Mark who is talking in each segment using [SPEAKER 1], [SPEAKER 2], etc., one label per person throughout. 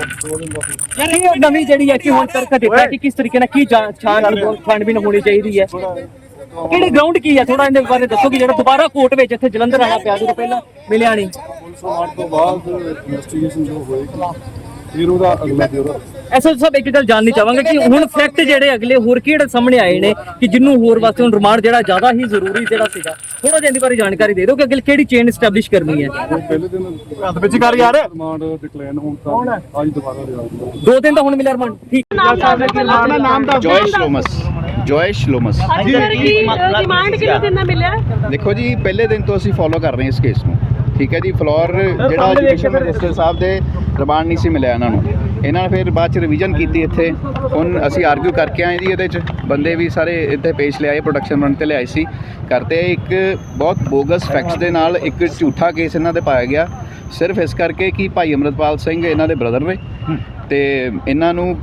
[SPEAKER 1] ਯਾਰ ਇਹ ਨਵੀਂ ਜਿਹੜੀ ਹੈ ਕਿ ਹੁਣ ਤੱਕ ਦਿੱਤਾ ਕਿ ਕਿਸ ਤਰੀਕੇ ਨਾਲ ਕੀ ਛਾਣ ਛਾਣਬੀਨ ਹੋਣੀ ਚਾਹੀਦੀ ਹੈ। ਕਿਹੜੇ ਗਰਾਊਂਡ ਕੀ ਹੈ? ਥੋੜਾ ਇਹਦੇ ਬਾਰੇ ਦੱਸੋ ਕਿ ਜਿਹੜਾ ਦੁਬਾਰਾ ਕੋਰਟ ਵਿੱਚ ਇੱਥੇ ਜਲੰਧਰ ਆਣਾ ਪਿਆ ਜਦੋਂ ਪਹਿਲਾਂ ਮਿਲਿਆ ਨਹੀਂ।
[SPEAKER 2] ਪੁਲਿਸ ਮਾਰ ਤੋਂ ਬਾਅਦ ਇਨਵੈਸਟੀਗੇਸ਼ਨ ਜੋ ਹੋਏਗੀ ਫਿਰ ਉਹਦਾ ਅਗਲਾ ਬਿਊਰੋ
[SPEAKER 1] ਐਸਾ ਸਭ ਇੱਕ ਗੱਲ ਜਾਣਨੀ ਚਾਹਾਂਗੇ ਕਿ ਹੁਣ ਫੈਕਟ ਜਿਹੜੇ ਅਗਲੇ ਹੋਰ ਕਿਹੜੇ ਸਾਹਮਣੇ ਆਏ ਨੇ ਕਿ ਜਿੰਨੂੰ ਹੋਰ ਵਾਸਤੇ ਹੁਣ ਰਿਮਾਂਡ ਜਿਹੜਾ ਜ਼ਿਆਦਾ ਹੀ ਜ਼ਰੂਰੀ ਜਿਹੜਾ ਸੀਗਾ ਥੋੜਾ ਜਿਹਾ ਇਹਦੇ ਬਾਰੇ ਜਾਣਕਾਰੀ ਦੇ ਦਿਓ ਕਿ ਅੱਗੇ ਕਿਹੜੀ ਚੇਨ ਸਟੈਬਲਿਸ਼ ਕਰਨੀ ਹੈ।
[SPEAKER 2] ਪਹਿਲੇ ਦਿਨ
[SPEAKER 3] ਹੱਥ ਵਿੱਚ ਕਰ ਯਾਰ।
[SPEAKER 2] ਰਿਮਾਂਡ ਡਿਕਲਾਈਨ ਹੋਣ ਤਾਂ ਅੱਜ ਦੁਬਾਰਾ ਗਿਆ
[SPEAKER 1] ਦੋ ਦਿਨ ਤਾਂ ਹੁਣ ਮਿਲਿਆ ਰਿਮਾਂਡ ਠੀਕ।
[SPEAKER 3] ਆਪਣਾ ਨਾਮ ਦੱਸ।
[SPEAKER 4] ਜੋਇਸ਼ ਲੋਮਸ ਜੋਇਸ਼ ਲੋਮਸ
[SPEAKER 5] ਕੀ ਰਿਮਾਂਡ ਕਿੰਨੇ ਦਿਨ ਦਾ ਮਿਲਿਆ?
[SPEAKER 4] ਦੇਖੋ ਜੀ ਪਹਿਲੇ ਦਿਨ ਤੋਂ ਅਸੀਂ ਫੋਲੋ ਕਰ ਰਹੇ ਹਾਂ ਇਸ ਕੇਸ ਨੂੰ। ਠੀਕ ਹੈ ਜੀ ਫਲੋਰ ਜਿਹੜਾ ਐਜੂਕੇਸ਼ਨ ਮਿਨਿਸਟਰ ਸਾਹਿਬ ਦੇ ਰਿਮਾਂਡ ਨਹੀਂ ਸੀ ਮਿਲਿਆ ਇਹਨਾਂ ਨੂੰ। ਇਹਨਾਂ ਨੇ ਫਿਰ ਬਾਅਦ ਚ ਰਿਵੀਜ਼ਨ ਕੀਤੀ ਇੱਥੇ। ਹੁਣ ਅਸੀਂ ਆਰਗੂ ਕਰਕੇ ਆਏ ਜੀ ਇਹਦੇ ਚ। ਬੰਦੇ ਵੀ ਸਾਰੇ ਇੱਥੇ ਪੇਸ਼ ਲਿਆਏ ਪ੍ਰੋਡਕਸ਼ਨ ਰਨ ਤੇ ਲਿਆਏ ਸੀ। ਕਰਤੇ ਇੱਕ ਬਹੁਤ ਬੋਗਸ ਫੈਕਟਸ ਦੇ ਨਾਲ ਇੱਕ ਝੂਠਾ ਕੇਸ ਇਹਨਾਂ ਤੇ ਪਾਇਆ ਗਿਆ। ਸਿਰਫ ਇਸ ਕਰਕੇ ਕਿ ਭਾਈ ਅਮਰਤਪਾਲ ਸਿੰਘ ਇਹਨਾਂ ਦੇ ਬ੍ਰਦਰ ਨੇ। ਤੇ ਇਹਨਾਂ ਨੂੰ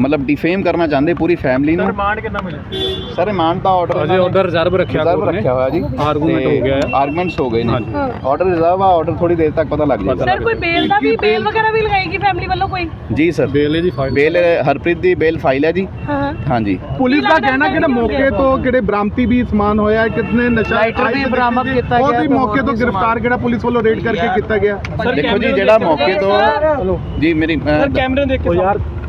[SPEAKER 4] ਮਤਲਬ ਡਿਫੇਮ ਕਰਨਾ ਚਾਹੁੰਦੇ ਪੂਰੀ ਫੈਮਿਲੀ ਨੂੰ।
[SPEAKER 3] ਰਿਮਾਂਡ ਕਿੰਨਾ ਮਿਲਿਆ?
[SPEAKER 4] ਸਰ ਰਿਮਾਂਡ ਦਾ ਆਰਡਰ
[SPEAKER 3] ਅਜੇ order reserve ਰੱਖਿਆ
[SPEAKER 4] ਰਿਜ਼ਰਵ
[SPEAKER 3] ਨੇ।
[SPEAKER 4] ਰੱਖਿਆ ਹੋਇਆ ਜੀ।
[SPEAKER 3] Argument ਹੋ ਗਿਆ ਹੈ।
[SPEAKER 4] ਆਰਗੂਮੈਂਟਸ ਹੋ ਗਏ ਨੇ।
[SPEAKER 3] ਹਾਂਜੀ।
[SPEAKER 4] ਆਰਡਰ ਰਿਜ਼ਰਵ ਆ ਆਰਡਰ ਥੋੜੀ ਦੇਰ ਤੱਕ ਪਤਾ ਲੱਗ ਜਾਏਗਾ।
[SPEAKER 5] ਸਰ ਕੋਈ ਬੇਲ ਦਾ ਵੀ ਬੇਲ ਵਗੈਰਾ ਵੀ ਲਗਾਏਗੀ ਫੈਮਿਲੀ ਵੱਲੋਂ ਕੋਈ?
[SPEAKER 4] ਜੀ ਸਰ
[SPEAKER 3] ਬੇਲ ਦੀ ਫਾਈਲ
[SPEAKER 4] ਬੇਲ ਹਰਪ੍ਰੀਤ ਦੀ ਬੇਲ ਫਾਈਲ ਹੈ ਜੀ।
[SPEAKER 5] ਹਾਂ। ਹਾਂ
[SPEAKER 4] ਹਾਂਜੀ।
[SPEAKER 3] ਪੁਲਿਸ ਦਾ ਕਹਿਣਾ ਕਿ ਮੌਕੇ ਤੋਂ ਕਿਹੜੇ ਬਰਾਮਤੀ ਵੀ ਸਮਾਨ ਹੋਇਆ ਹੈ, ਕਿਤਨੇ ਨਸ਼ਾ
[SPEAKER 1] Lighter ਵੀ ਬਰਾਮਦ ਕੀਤਾ
[SPEAKER 3] ਉਹ
[SPEAKER 1] ਗਿਆ
[SPEAKER 3] ਵੀ
[SPEAKER 1] ਤੇ
[SPEAKER 3] ਮੌਕੇ ਤੋਂ ਗ੍ਰਿਫਤਾਰ ਕਿਹੜਾ ਪੁਲਿਸ ਵੱਲੋਂ ਰੇਡ ਕਰਕੇ ਕੀਤਾ ਗਿਆ।
[SPEAKER 4] ਦੇਖੋ ਜੀ ਜਿਹੜਾ ਮੌਕੇ ਤੋਂ ਜੀ ਮੇਰੀ ਅਹ,
[SPEAKER 1] ਕੈਮਰੇ ਦੇਖ ਕੇ ਯਾਰ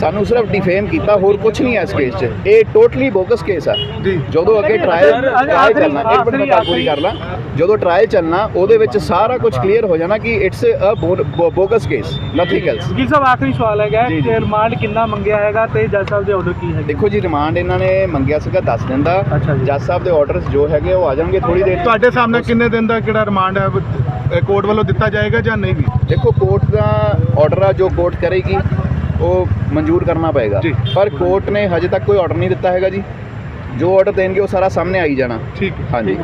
[SPEAKER 4] ਸਾਨੂੰ ਸਿਰਫ ਡਿਫੇਮ ਕੀਤਾ ਹੋਰ ਕੁਝ ਨਹੀਂ ਹੈ ਇਸ ਕੇਸ 'ਚ। ਇਹ ਟੋਟਲੀ ਬੋਗਸ ਕੇਸ ਆ।
[SPEAKER 3] ਜੀ।
[SPEAKER 4] ਜਦੋਂ ਅੱਗੇ ਟ੍ਰਾਇਲ ਟ੍ਰਾਇਲ ਚੱਲਣਾ ਇੱਕ ਮਿੰਟ ਮੈਂ ਗੱਲ ਪੂਰੀ ਕਰ ਲਾਂ। ਜਦੋਂ ਟ੍ਰਾਇਲ ਚੱਲਣਾ ਉਹਦੇ ਵਿੱਚ ਸਾਰਾ ਕੁਝ ਕਲੀਅਰ ਹੋ ਜਾਣਾ ਕਿ it's a bogus case nothing else
[SPEAKER 1] ਜੀ ਸਾਹਿਬ ਆਖਰੀ ਸਵਾਲ ਹੈਗਾ। ਕਿ ਰਿਮਾਂਡ ਕਿੰਨਾ ਮੰਗਿਆ ਹੈਗਾ ਤੇ ਜੱਜ ਸਾਹਿਬ ਦੇ ਆਰਡਰ ਕੀ ਹੈਗੇ?
[SPEAKER 4] ਦੇਖੋ ਜੀ ਰਿਮਾਂਡ ਇਹਨਾਂ ਨੇ ਮੰਗਿਆ ਸੀਗਾ 10 ਦਿਨ ਦਾ। ਜੱਜ ਸਾਹਿਬ ਦੇ ਆਰਡਰਸ ਜੋ ਹੈਗੇ ਉਹ ਆ ਜਾਣਗੇ ਥੋੜੀ ਦੇਰ।
[SPEAKER 3] ਤੁਹਾਡੇ ਸਾਹਮਣੇ ਕਿੰਨੇ ਦਿਨ ਦਾ ਕਿਹੜਾ ਰਿਮਾਂਡ ਹੈ? ਕੋਰਟ ਵੱਲੋਂ ਦਿੱਤਾ ਜਾਏਗਾ ਜਾਂ ਨਹੀਂ ਵੀ?
[SPEAKER 4] ਦੇਖੋ ਕੋਰਟ ਦਾ ਆਰਡਰ ਆ ਜੋ ਕੋਰਟ ਕਰੇਗੀ ਉਹ ਮਨਜ਼ੂਰ ਕਰਨਾ ਪਏਗਾ।
[SPEAKER 3] ਜੀ।
[SPEAKER 4] ਪਰ ਕੋਰਟ ਨੇ ਹਜੇ ਤੱਕ ਕੋਈ ਆਰਡਰ ਨਹੀਂ ਦਿੱਤਾ ਹੈਗਾ ਜੀ। ਜੋ ਆਰਡਰ ਦੇਣਗੇ ਉਹ ਸਾਰਾ ਸਾਹਮਣੇ ਆਈ ਜਾਣਾ।
[SPEAKER 3] ਠੀਕ
[SPEAKER 4] ਹਾਂਜੀ।